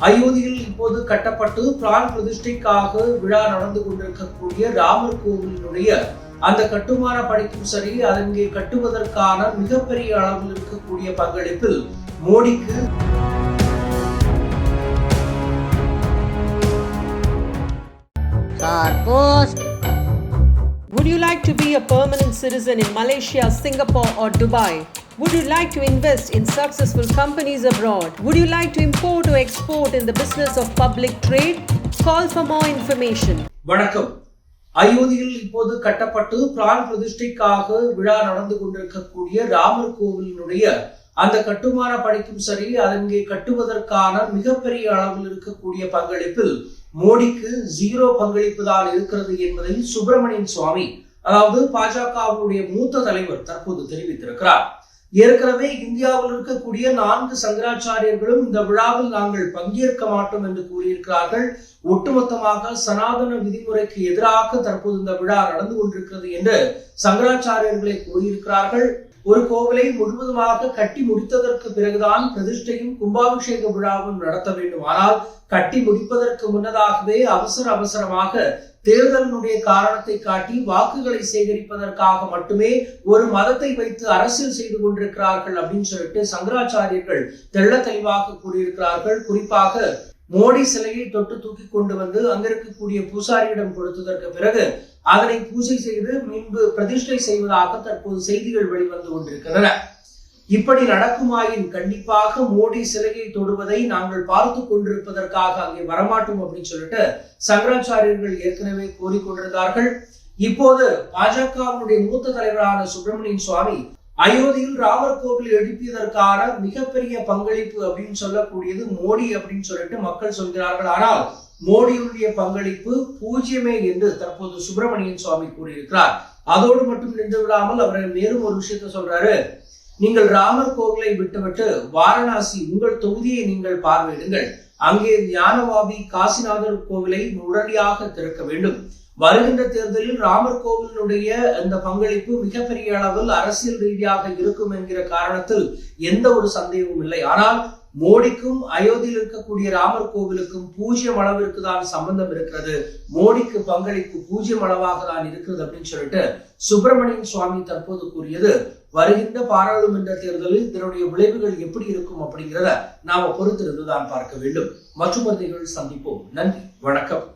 அயோத்தியில் இப்போது கட்டப்பட்டு பிரான் பிரதிஷ்டைக்காக விழா நடந்து கொண்டிருக்கக்கூடிய ராமர் கோவிலினுடைய அந்த கட்டுமான பணிக்கும் சரி அதங்கே கட்டுவதற்கான மிகப்பெரிய அளவில் இருக்கக்கூடிய பங்களிப்பில் மோடிக்கு Would you like to be a permanent citizen in Malaysia, Singapore, or Dubai? Would you like to invest in successful companies abroad? Would you like to import or export in the business of public trade? Call for more information. வணக்கம் அயோத்தியில் இப்போது கட்டப்பட்டு பிரான் பிரதிஷ்டைக்காக விழா நடந்து கொண்டிருக்கக்கூடிய ராமர் கோவிலினுடைய அந்த கட்டுமான பணிக்கும் சரி அதங்கே கட்டுவதற்கான மிகப்பெரிய அளவில் இருக்கக்கூடிய பங்களிப்பில் மோடிக்கு ஜீரோ பங்களிப்பு தான் இருக்கிறது என்பதை சுப்பிரமணியன் சுவாமி அதாவது பாஜகவுடைய மூத்த தலைவர் தற்போது தெரிவித்திருக்கிறார் ஏற்கனவே இந்தியாவில் இருக்கக்கூடிய நான்கு சங்கராச்சாரியர்களும் இந்த விழாவில் நாங்கள் பங்கேற்க மாட்டோம் என்று கூறியிருக்கிறார்கள். ஒட்டுமொத்தமாக சனாதன விதிமுறைக்கு எதிராக தற்போது இந்த விழா நடந்து கொண்டிருக்கிறது என்று சங்கராச்சாரியர்களை கூறியிருக்கிறார்கள். ஒரு கோவிலை முழுவதுமாக கட்டி முடித்ததற்கு பிறகுதான் பிரதிஷ்டையும் கும்பாபிஷேக விழாவும் நடத்த வேண்டும். ஆனால் கட்டி முடிப்பதற்கு முன்னதாகவே அவசர அவசரமாக தேர்தலினுடைய காரணத்தை காட்டி வாக்குகளை சேகரிப்பதற்காக மட்டுமே ஒரு மதத்தை வைத்து அரசியல் செய்து கொண்டிருக்கிறார்கள் அப்படின்னு சொல்லிட்டு சங்கராச்சாரியர்கள் தெள்ள தெளிவாக கூறியிருக்கிறார்கள். குறிப்பாக மோடி சிலையை தொட்டு தூக்கி கொண்டு வந்து அங்க இருக்கக்கூடிய பூசாரியிடம் கொடுத்ததற்கு பிறகு அதனை பூஜை செய்து முன்பு பிரதிஷ்டை செய்வதாக தற்போது செய்திகள் வெளிவந்து கொண்டிருக்கின்றன. இப்படி நடக்குமாயின் கண்டிப்பாக மோடி சிலையை தொடுவதை நாங்கள் பார்த்து கொண்டிருப்பதற்காக அங்கே வரமாட்டோம் அப்படின்னு சொல்லிட்டு சங்கராச்சாரியர்கள் ஏற்கனவே கோரிக்கொண்டிருந்தார்கள் இப்போது பாஜகவினுடைய மூத்த தலைவரான சுப்பிரமணியன் சுவாமி அயோத்தியில் ராமர் கோவில் எழுப்பியதற்கான மிகப்பெரிய பங்களிப்பு அப்படின்னு சொல்லக்கூடியது மோடி அப்படின்னு சொல்லிட்டு மக்கள் சொல்கிறார்கள். ஆனால் மோடியுடைய பங்களிப்பு பூஜ்யமே என்று தற்போது சுப்பிரமணியன் சுவாமி கூறியிருக்கிறார். அதோடு மட்டும் நின்று விடாமல் அவர் மேலும் ஒரு விஷயத்த சொல்றாரு. நீங்கள் ராமர் கோவிலை விட்டுவிட்டு வாரணாசி உங்கள் தொகுதியை நீங்கள் பார்வையிடுங்கள். அங்கே ஞானவாபி காசிநாதர் கோவிலை உடனடியாக திறக்க வேண்டும். வருகின்ற தேர்தலில் ராமர் கோவிலுடைய அந்த பங்களிப்பு மிகப்பெரிய அளவில் அரசியல் ரீதியாக இருக்கும் என்கிற காரணத்தில் எந்த ஒரு சந்தேகமும் இல்லை. ஆனால் மோடிக்கும் அயோத்தியில் இருக்கக்கூடிய ராமர் கோவிலுக்கும் பூஜ்ஜியம் அளவிற்கு தான் சம்பந்தம் இருக்கிறது. மோடிக்கு பங்களிப்பு பூஜ்ஜியம் அளவாக தான் இருக்கிறது அப்படின்னு சொல்லிட்டு சுப்பிரமணியன் சுவாமி தற்போது கூறியது. வருகின்ற பாராளுமன்ற தேர்தலில் இதனுடைய விளைவுகள் எப்படி இருக்கும் அப்படிங்கிறத நாம பொறுத்திருந்து தான் பார்க்க வேண்டும். மற்றும் சந்திப்போம். நன்றி. வணக்கம்.